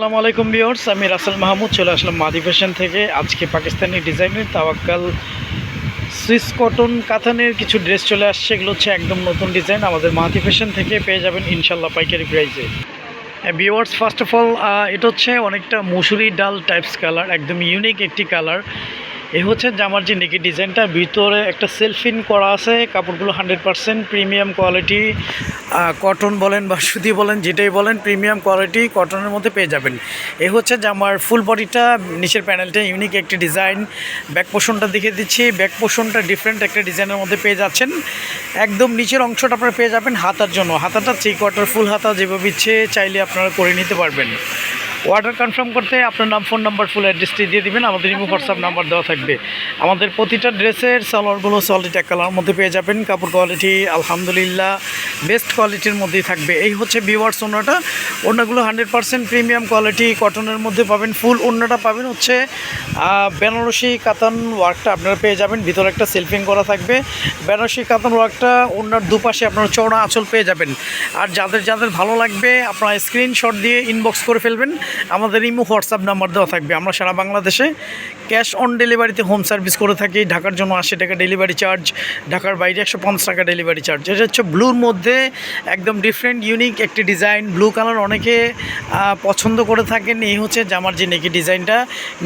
আসসালামু আলাইকুম বিয়র্স আমি রাসেল মাহমুদ, চলে আসলাম মাদি ফ্যাশন থেকে। আজকে পাকিস্তানি ডিজাইনের তাওয়াক্কাল। সুইস কটন কাতানের কিছু ড্রেস চলে আসছে, এগুলো হচ্ছে একদম নতুন ডিজাইন। আমাদের মাহাতি ফ্যাশন থেকে পেয়ে যাবেন ইনশাল্লাহ পাইকারি প্রাইসে। বিওয়ার্স ফার্স্ট অফ অল এটা হচ্ছে অনেকটা মুসুরি ডাল টাইপস কালার একদম ইউনিক একটি কালার এই হচ্ছে জামার যে নেকি ডিজাইনটা, ভিতরে একটা সেলফিন করা আছে, কাপড়গুলো hundred percent premium quality cotton বলেন বা সুতি বলেন, যেটাই বলেন প্রিমিয়াম কোয়ালিটি কটনের মধ্যে পেয়ে যাবেন। এ হচ্ছে জামার ফুল বডিটা নিচের প্যানেলটা ইউনিক একটি ডিজাইন ব্যাক পোষণটা দেখে দিচ্ছি। ব্যাক পোষণটা ডিফারেন্ট একটা ডিজাইনের মধ্যে পেয়ে যাচ্ছেন। একদম নিচের অংশটা আপনারা পেয়ে যাবেন হাতার জন্য। হাতাটা থ্রি কোয়ার্টার ফুল হাতা যেভাবে ইচ্ছে চাইলে আপনারা করে নিতে পারবেন। অর্ডার কনফার্ম করতে আপনার নাম ফোন নাম্বার ফুল অ্যাড্রেসটি দিয়ে দিবেন। আমাদের ইমো হোয়াটসঅ্যাপ নাম্বার দেওয়া থাকবে। আমাদের প্রতিটা ড্রেসের সালোয়ারগুলো সলিড এক কালার মধ্যে পেয়ে যাবেন। কাপড় কোয়ালিটি আলহামদুলিল্লাহ বেস্ট কোয়ালিটির মধ্যেই থাকবে। এই হচ্ছে বিওয়ার্স ওনাটা। ওনাগুলো হান্ড্রেড পারসেন্ট প্রিমিয়াম কোয়ালিটি কটনের মধ্যে পাবেন। ফুল ওনাটা পাবেন হচ্ছে বেনারসি কাতান ওয়ার্কটা আপনারা পেয়ে যাবেন। ভিতরে একটা সেলফিং করা থাকবে। বেনারসি কাতান ওয়ার্কটা ওনার দুপাশে আপনারা চওড়া আঁচল পেয়ে যাবেন। আর যাদের যাদের ভালো লাগবে, আপনারা স্ক্রিনশট দিয়ে ইনবক্স করে ফেলবেন। আমাদের ইমো হোয়াটসঅ্যাপ নাম্বার দেওয়া থাকবে। আমরা সারা বাংলাদেশে ক্যাশ অন ডেলিভারিতে হোম সার্ভিস করে থাকি। ঢাকার জন্য আশি টাকা ডেলিভারি চার্জ, ঢাকার বাইরে একশো পঞ্চাশ টাকা ডেলিভারি চার্জ। এটা হচ্ছে ব্লুর মধ্যে একদম ডিফারেন্ট ইউনিক একটি ডিজাইন ব্লু কালার অনেকে পছন্দ করে থাকেন। এই হচ্ছে জামার যে নেকি ডিজাইনটা।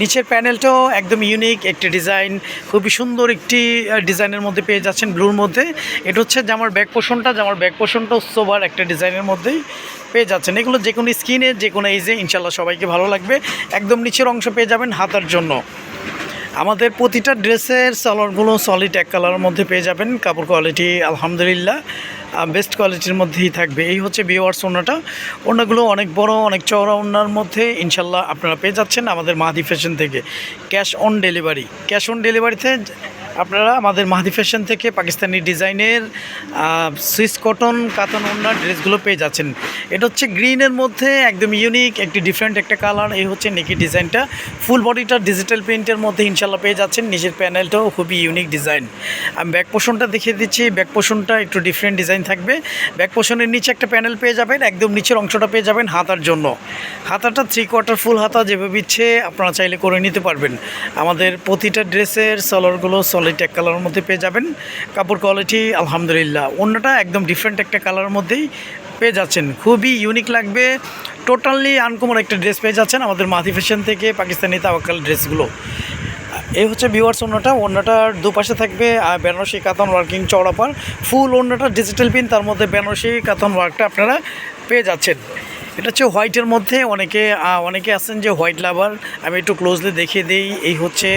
নিচের প্যানেলটাও একদম ইউনিক একটি ডিজাইন খুবই সুন্দর একটি ডিজাইনের মধ্যে পেয়ে যাচ্ছেন ব্লুর মধ্যে। এটা হচ্ছে জামার ব্যাক পোষণটা জামার ব্যাক পোষণটা সোবার একটা ডিজাইনের মধ্যেই। পেয়ে যাচ্ছেন। এগুলো যে কোনো স্কিনে, যে কোনো এইজে ইনশাল্লাহ সবাইকে ভালো লাগবে। একদম নিচের অংশ পেয়ে যাবেন হাতার জন্য। আমাদের প্রতিটা ড্রেসের সালোয়ারগুলো সলিড এক কালারের মধ্যে পেয়ে যাবেন। কাপড় কোয়ালিটি আলহামদুলিল্লাহ বেস্ট কোয়ালিটির মধ্যেই থাকবে। এই হচ্ছে বিওয়ার্স ওনাটা। ওনাগুলো অনেক বড়, অনেক চওড়া ওনার মধ্যে ইনশাল্লাহ আপনারা পেয়ে যাচ্ছেন আমাদের মাহাদি ফ্যাশন থেকে। Cash on delivery cash on ডেলিভারিতে আপনারা আমাদের মাহাদি ফ্যাশন থেকে পাকিস্তানি ডিজাইনের সুইস কটন কাতন ওনার ড্রেসগুলো পেয়ে যাচ্ছেন। এটা হচ্ছে গ্রিনের মধ্যে একদম ইউনিক একটি ডিফারেন্ট একটা কালার এই হচ্ছে নেকি ডিজাইনটা। ফুল বডিটা ডিজিটাল প্রিন্টের মধ্যে ইনশাল্লাহ পেয়ে যাচ্ছেন। নিজের প্যানেলটাও খুবই ইউনিক ডিজাইন আমি ব্যাক পোষণটা দেখিয়ে দিচ্ছি। ব্যাক পোষণটা একটু ডিফারেন্ট ডিজাইন থাকবে। ব্যাক পোষণের নিচে একটা প্যানেল পেয়ে যাবেন। একদম নিচের অংশটা পেয়ে যাবেন হাতার জন্য। হাতাটা থ্রি কোয়ার্টার ফুল হাতা যেভাবে ইচ্ছে, আপনারা চাইলে করে নিতে পারবেন। আমাদের প্রতিটা ড্রেসের সলারগুলো সলিড এক কালারের মধ্যে পেয়ে যাবেন। কাপড় কোয়ালিটি আলহামদুলিল্লাহ। অন্যটা একদম ডিফারেন্ট একটা কালারের মধ্যেই পেয়ে যাচ্ছেন। খুবই ইউনিক লাগবে। টোটালি আনকমন একটা ড্রেস পেয়ে যাচ্ছেন আমাদের মাথি ফ্যাশন থেকে পাকিস্তানি তাওয়াক্কাল ড্রেসগুলো এই হচ্ছে ভিওয়ার্স ওনাটা ওনাটার দুপাশে থাকবে বেনারসি কাতন ওয়ার্কিং চওড়াপার ফুল ওনাটা ডিজিটাল পিন তার মধ্যে বেনারসি কাতন ওয়ার্কটা আপনারা পেয়ে যাচ্ছেন। এটা হচ্ছে হোয়াইটের মধ্যে অনেকে অনেকে আছেন যে হোয়াইট লাভার। আমি একটু ক্লোজলি দেখিয়ে দিই। এই হচ্ছে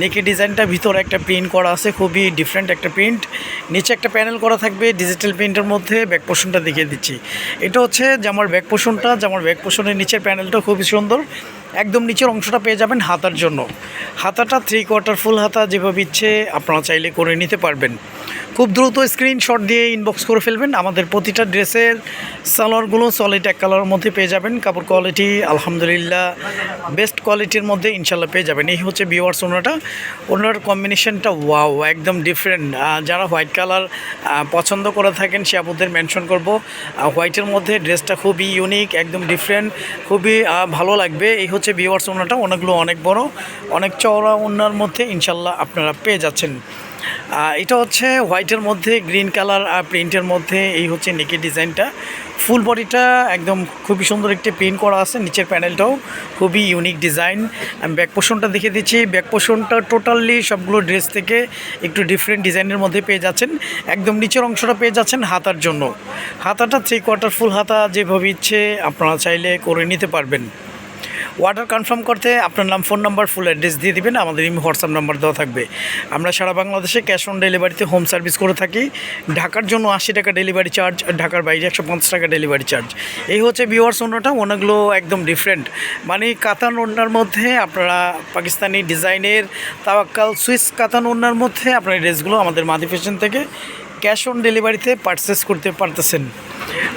নেকি ডিজাইনটা, ভিতরে একটা প্রিন্ট করা আছে, খুবই ডিফারেন্ট একটা প্রিন্ট নিচে একটা প্যানেল করা থাকবে ডিজিটাল প্রিন্টের মধ্যে ব্যাক পোর্শনটা দেখিয়ে দিচ্ছি। এটা হচ্ছে জামার ব্যাক পোর্শনটা জামার ব্যাক পোর্শনের নিচের প্যানেলটা খুবই সুন্দর। একদম নিচের অংশটা পেয়ে যাবেন হাতার জন্য। হাতাটা থ্রি কোয়ার্টার ফুল হাতা যেভাবে ইচ্ছে, আপনারা চাইলে করে নিতে পারবেন। খুব দ্রুত স্ক্রিনশট দিয়ে ইনবক্স করে ফেলবেন। আমাদের প্রতিটা ড্রেসের সালোয়ারগুলো সলিড এক কালারের মধ্যে পেয়ে যাবেন। কাপড় কোয়ালিটি আলহামদুলিল্লাহ বেস্ট কোয়ালিটির মধ্যে ইনশাল্লাহ পেয়ে যাবেন। এই হচ্ছে বিওয়ার্স ওনাটা ওনার কম্বিনেশনটা ওয়াও একদম ডিফারেন্ট যারা হোয়াইট কালার পছন্দ করে থাকেন, সে আপনাদের মেনশন করব। হোয়াইটের মধ্যে ড্রেসটা খুবই ইউনিক একদম ডিফারেন্ট খুবই ভালো লাগবে। এই হচ্ছে বিওয়ার্স ওনাটা। ওনাগুলো অনেক বড়, অনেক চওড়া ওনার মধ্যে ইনশাল্লাহ আপনারা পেয়ে যাচ্ছেন। এটা হচ্ছে হোয়াইটের মধ্যে, গ্রিন কালার আর প্রিন্টের মধ্যে, এই হচ্ছে নেকি ডিজাইনটা। ফুল বডিটা একদম খুবই সুন্দর একটি প্রিন্ট করা আছে, নিচের প্যানেলটাও খুবই ইউনিক ডিজাইন আমি ব্যাক পোষণটা দেখে দিচ্ছি। ব্যাক পোষণটা টোটালি সবগুলো ড্রেস থেকে একটু ডিফারেন্ট ডিজাইনের মধ্যে পেয়ে যাচ্ছেন। একদম নিচের অংশটা পেয়ে যাচ্ছেন হাতার জন্য। হাতাটা থ্রি কোয়ার্টার ফুল হাতা যেভাবে ইচ্ছে, আপনারা চাইলে করে নিতে পারবেন। অর্ডার কনফার্ম করতে আপনার নাম ফোন নাম্বার ফুল অ্যাড্রেস দিয়ে দিবেন, আমাদের ইমি হোয়াটসঅ্যাপ নাম্বার দেওয়া থাকবে। আমরা সারা বাংলাদেশে ক্যাশ অন ডেলিভারিতে হোম সার্ভিস করে থাকি। ঢাকার জন্য আশি টাকা ডেলিভারি চার্জ ঢাকার বাইরে একশো পঞ্চাশ টাকা ডেলিভারি চার্জ এই হচ্ছে ভিওয়ার্স ওনাটা অনেকগুলো একদম ডিফারেন্ট মানে কাতান ওনার মধ্যে আপনারা পাকিস্তানি ডিজাইনের তাওয়াক্কাল, সুইস কাতান ওনার মধ্যে আপনার ড্রেসগুলো আমাদের মাদি ফ্যাশন থেকে ক্যাশ অন ডেলিভারিতে পারচেস করতে পারতেছেন।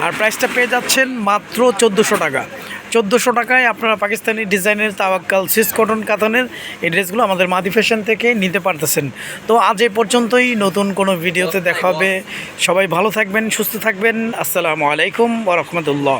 আর প্রাইসটা পেয়ে যাচ্ছেন মাত্র চোদ্দোশো টাকা। চোদ্দোশো টাকায় আপনারা পাকিস্তানি ডিজাইনের তাওয়াক্কাল, সিস কটন কাতানের এই ড্রেসগুলো আমাদের মাদি ফ্যাশন থেকে নিতে পারতেছেন। তো আজ এ পর্যন্তই, নতুন কোনো ভিডিওতে দেখা হবে। সবাই ভালো থাকবেন, সুস্থ থাকবেন। আসসালামু আলাইকুম ওরহমতুল্লাহ